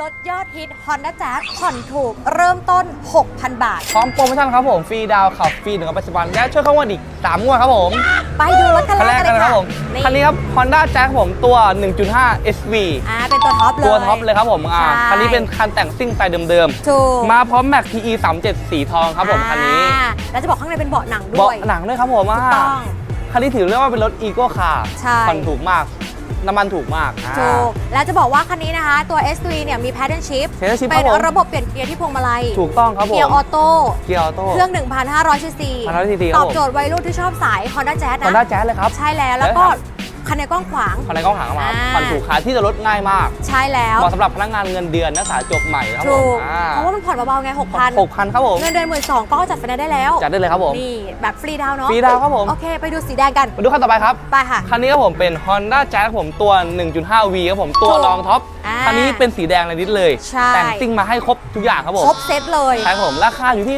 ลดยอดฮิต Honda Jazz ผ่อนถูกเริ่มต้น 6,000 บาท พร้อมโปรโมชั่นครับผมฟรีดาวน์ขับฟรีถึงกับปัจจุบัน และช่วยเข้างวดอีก3งวดครับผมไปดูรถคันคันแรแรกกกันกันเลยนะคค่ะรับผมคันนี้ครับ Honda Jazz ผมตัว 1.5 SV อ่าเป็นตัวท็อปเลยตัวท็อปเลยครับผมอ่าใช่คันนี้เป็นคันแต่งซิ่งสไตล์เดิมถูกๆ มาพร้อมแม็ก PE 37สีทองครับผมคันนี้อ่าแล้วจะบอกข้างในเป็นเบาะหนังด้เบาะวยหนังด้วยครับผมอ่าถูกต้อง คันนี้ถือเรียกว่าเป็นรถอีโก้คาร์ใช่ ผ่อนถูกมาก น้ำมันถูกมากอ่าถูก แล้วจะบอกว่าคันนี้นะคะ ตัว S3 เนี่ยมี pattern shift Pattern shift เป็นครับผมระบบเปลี่ยนเกียร์ที่พวงมาลัย ถูกต้องครับผมเกียร์ออโต้เกียร์ออโต้เครื่อง 1,500ซีซี1,500 cc คตรับอบผมโจทย์วัยรุ่นที่ชอบสาย Honda Jazz ฮอนด้านะแจ๊สเลยครับ ใช่แล้วแล้วก็ คันในกว้างขวาง คันในกล้องหางมาครับอ่า ผ่อนถูกคาที่จะลดง่ายมากใช่แล้วเหมาะสำหรับพนักงานเงินเดือนนักศึกษาจบใหม่ครับผถูมกอ่าเพราะว่ามันผ่อนเบาๆไงหก6,000พันครับผมเงินเดือนหมื่นสองก็จัดไฟแนนซ์ได้แล้ว จัดได้เลยครับผม นี่แบบฟรีดาวน์เนาะฟรีดาวน์ครับผม โอเคไปดูสีแดงกันมาดูคันต่อไปครับ ไปค่ะ คันนี้ครับผมเป็น Honda Jazz ครับผมตัว 1.5V ครับผมตัวถูกรองท็อปอ่าคันนี้เป็นสีแดงเลยนิดเลย ใช่ แต่งซิ่งมาให้ครบทุกอย่างครับผมครบเซตเลย ใช่ครับผมราคาอยู่ที่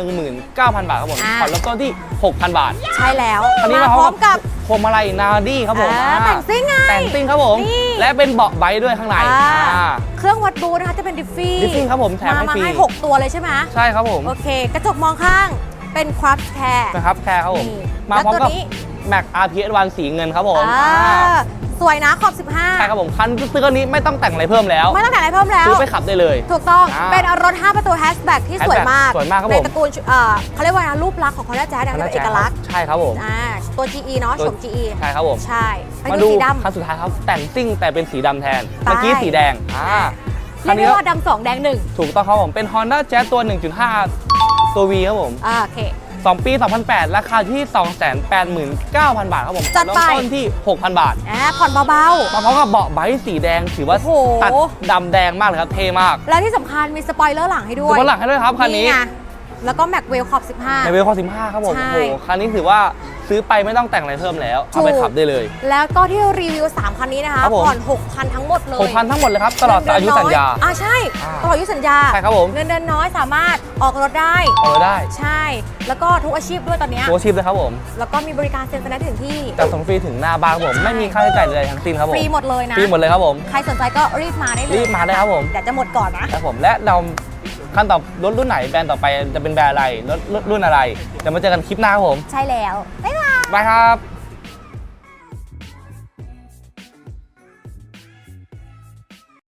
319,000 บาทครับผมอ่า ผ่อนเริ่มต้นที่6,000 บาท ใช่แล้วคันนี้มามาพร้อมกับพวงมาลัยนาดี้ครับผมอ่าอ่าแต่งซิ่งไงแต่งซิ่งครับผมนี่และเป็นเบาะไบค์ด้วยข้างในอ่าอ่าเครื่องวัดบูนะคะจะเป็นดิฟฟี่ดิฟฟี่ครับผมแถมมาให้มาฟรีให้ 6 ตัวเลยใช่ไหมใช่ครับผม โอเค กระจกมองข้างเป็นคราฟแคร์นะครับแคร์ครับผมนี่มาพร้อมแล้วกับตัวนี้ Mac RPS วันสีเงินครับผมอ่าอ่า สวยนะขอบใช่ครับผมคันซื้อคันนี้ไม่ต้องแต่งอะไรเพิ่มแล้ว15ไม่ต้องแต่งอะไรเพิ่มแล้วซื้อไปขับได้เลย ถูกต้องอ่าเป็นรถ 5 ประตูแฮชแบ็กที่สวย hatchback มากสวยมากครับในผมตระกูลเอ่อเขาเรียกว่าอะไรนะรูปลักษณ์ของ Honda Jazz เนี่ยมันเป็นเอกลักษณ์ใช่ครับผมอ่าตัว GE เนาะตัวโฉม GE ใช่ครับผมใช่ไปมาดูดูสีดคันสุดท้ายครับแต่งซิ่งแต่เป็นสีดำแทนไปเมื่อกี้สีแดงอ่าำคันเรียกนี้ได้ก็ว่าดำสองแดงหนึ่งถูกต้องครับผมเป็น Honda Jazz ตัว 1.5 ตัว V ครับผมอ่าโอเค 2 ปี 2008 ราคาที่ 289,000 บาทครับผมจัดไป เริ่มต้นที่ 6,000 บาท อ่าผ่อนเบา มาพร้อมกับเบาะไบค์สีแดง ถือว่าโอ้โห ตัดดำแดงมากเลยครับ เท่มากๆ และที่สำคัญมีสปอยเลอร์หลังให้ด้ดูวยบนหลังให้ด้วยครับคันนี้ไงแล้วก็แม็กเวลขอบ ในเวลคอ15 ครับผมใช่ โอ้โหคันนี้ถือว่า ซื้อไปไม่ต้องแต่งอะไรเพิ่มแล้ว เอาไปถูกขับได้เลย15แล้วก็ที่รีวิว 3 คันนี้นะคะครับผม ผ่อน6,000ทั้งหมดเลย6,000ทั้งหมดเลยครับ ตลอดอายุสัญญา อ่าใช่ อ่าตลอดอายุสัญญาใช่ครับผม เงินเดือนน้อยสามารถออกรถได้ เอาได้ใช่ แล้วก็ทุกอาชีพด้วยตอนเนี้ย ตัวชีพเลยครับผม แล้วก็มีบริการเซ็นไฟแนนซ์ถึงที่ จัดส่งฟรีถึงหน้าบ้านครับผมใช่ไม่มีค่าใช้จ่ายใดๆทั้งสิ้นครับผมฟรีหมดเลยนะ ฟรีหมดเลยครับผม ใครสนใจก็รีบมาได้เลยรีบมาได้ครับผมเดี๋ยวจะหมดก่อนนะ ครับผมและเราขั้นต่อรถรุ่นไหนแบรนด์ต่อไปจะเป็นแบรนด์อะไรรถรุ่นอะไรเดี๋ยวมาเจอกันคลิปหน้าครับผม ใช่แล้ว บ๊ายบาย บายครับ